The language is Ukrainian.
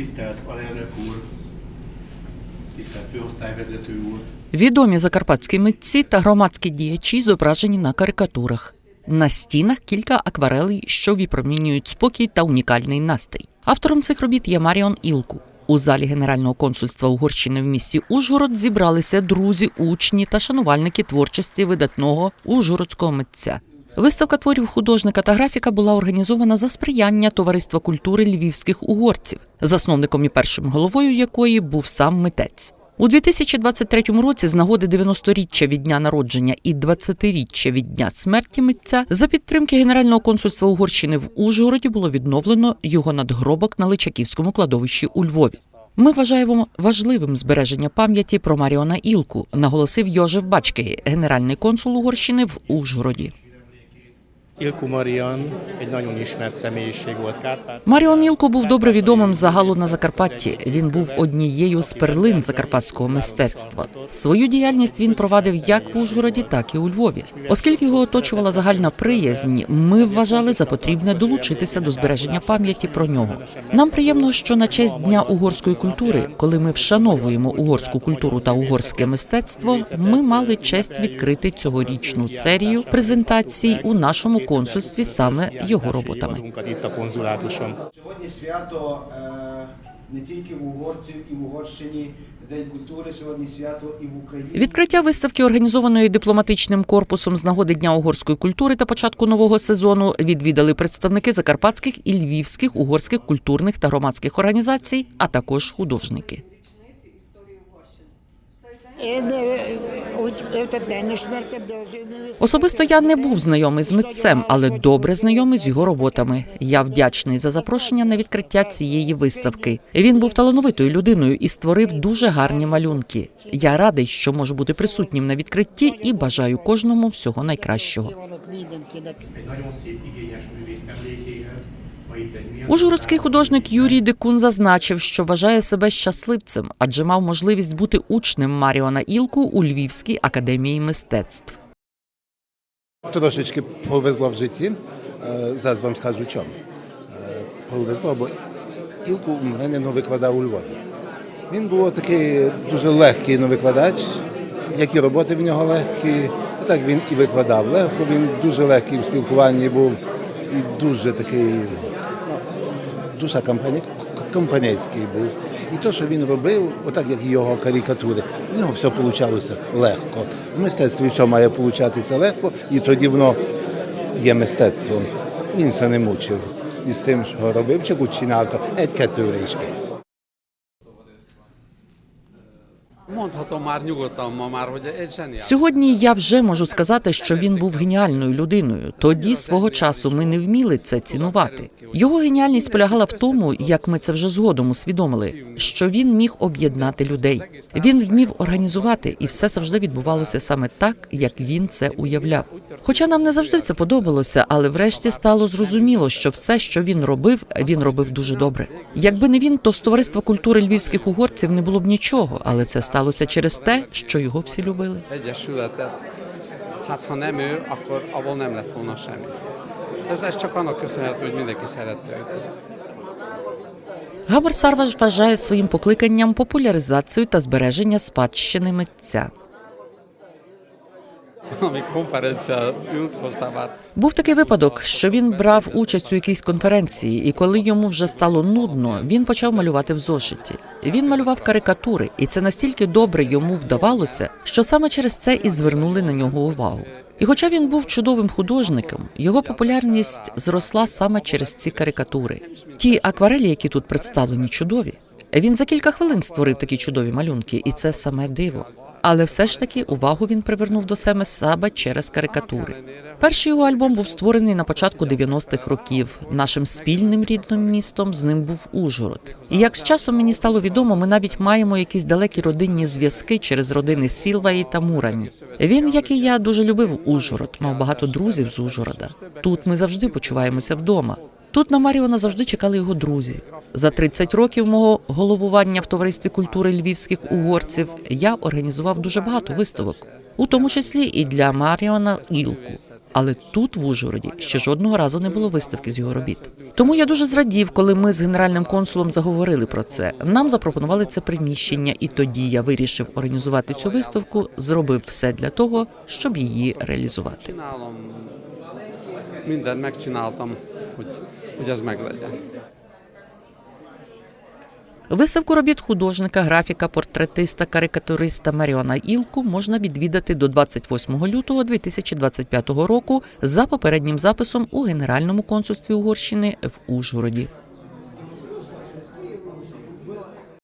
Tisztelt alelnök úr, tisztelt főosztályvezető úr, Відомі закарпатські митці та громадські діячі зображені на карикатурах. На стінах кілька акварелей, що випромінюють спокій та унікальний настрій. Автором цих робіт є Маріон Ілку. У залі Генерального консульства Угорщини в місті Ужгород зібралися друзі, учні та шанувальники творчості видатного ужгородського митця. Виставка творів художника та графіка була організована за сприяння Товариства культури львівських угорців, засновником і першим головою якої був сам митець. У 2023 році з нагоди 90-річчя від дня народження і 20-річчя від дня смерті митця за підтримки Генерального консульства Угорщини в Ужгороді було відновлено його надгробок на Личаківському кладовищі у Львові. Ми вважаємо важливим збереження пам'яті про Маріона Ілку, наголосив Йожев Бачкий, генеральний консул Угорщини в Ужгороді. Ilku Marian egy nagyon ismert. Маріон Ілко був добре відомим загалу на Закарпатті. Він був однією з перлин закарпатського мистецтва. Свою діяльність він провадив як в Ужгороді, так і у Львові. Оскільки його оточувала загальна приязнь, ми вважали за потрібне долучитися до збереження пам'яті про нього. Нам приємно, що на честь дня угорської культури, коли ми вшановуємо угорську культуру та угорське мистецтво, ми мали честь відкрити цьогорічну серію презентацій у нашому консульстві саме його роботами. Сьогодні свято е, не тільки в угорців і в Угорщині, День культури, сьогодні свято і в Україні. Відкриття виставки, організованої дипломатичним корпусом з нагоди Дня угорської культури та початку нового сезону, відвідали представники закарпатських і львівських угорських культурних та громадських організацій, а також художники. Особисто я не був знайомий з митцем, але добре знайомий з його роботами. Я вдячний за запрошення на відкриття цієї виставки. Він був талановитою людиною і створив дуже гарні малюнки. Я радий, що можу бути присутнім на відкритті і бажаю кожному всього найкращого. Ужгородський художник Юрій Дикун зазначив, що вважає себе щасливцем, адже мав можливість бути учнем Маріона Ілку у Львівській академії мистецтв. Трошечки повезло в житті. Е, Зараз вам скажу чому. Е, Повезло, бо Ілку в мене викладав у Львові. Він був такий дуже легкий ну, викладач, які роботи в нього легкі. Так він і викладав легко, він дуже легкий в спілкуванні був і дуже такий, душа компаній, компанійський був. І те, що він робив, отак як і його карикатури, в нього все вийшло легко. В мистецтві все має получатися легко, і тоді воно є мистецтвом. Він це не мучив. із тим, що робив, чи кучинав, то еть kész. Mondhatom Сьогодні я вже можу сказати, що він був геніальною людиною. Тоді свого часу ми не вміли це цінувати. Його геніальність полягала в тому, як ми це вже згодом усвідомили, що він міг об'єднати людей. Він вмів організувати, і все завжди відбувалося саме так, як він це уявляв. Хоча нам не завжди це подобалося, але врешті стало зрозуміло, що все, що він робив, він робив дуже добре. Якби не він, то з товариства культури львівських угорців не було б нічого, але це сталося через те, що його всі любили. Hát ha nem ő, akkor abból nem lett volna semmi. Ez, ez csak annak. Габар Сарваш вважає своїм покликанням популяризацію та збереження спадщини митця. Був такий випадок, що він брав участь у якійсь конференції, і коли йому вже стало нудно, він почав малювати в зошиті. Він малював карикатури, і це настільки добре йому вдавалося, що саме через це і звернули на нього увагу. І хоча він був чудовим художником, його популярність зросла саме через ці карикатури. Ті акварелі, які тут представлені, чудові. Він за кілька хвилин створив такі чудові малюнки, і це саме диво. Але все ж таки увагу він привернув до себе саме через карикатури. Перший його альбом був створений на початку 90-х років. Нашим спільним рідним містом з ним був Ужгород. І як з часом мені стало відомо, ми навіть маємо якісь далекі родинні зв'язки через родини Сілваї та Мурані. Він, як і я, дуже любив Ужгород, мав багато друзів з Ужгорода. Тут ми завжди почуваємося вдома. Тут на Маріона завжди чекали його друзі. За 30 років мого головування в товаристві культури львівських угорців я організував дуже багато виставок, у тому числі і для Маріона Ілку. Але тут, в Ужгороді, ще жодного разу не було виставки з його робіт. Тому я дуже зрадів, коли ми з генеральним консулом заговорили про це. Нам запропонували це приміщення, і тоді я вирішив організувати цю виставку, зробив все для того, щоб її реалізувати. Megcsináltam, hogy, hogy ez meglegyen. Виставку робіт художника, графіка, портретиста, карикатуриста Маріона Ілку можна відвідати до 28 лютого 2025 року за попереднім записом у Генеральному консульстві Угорщини в Ужгороді.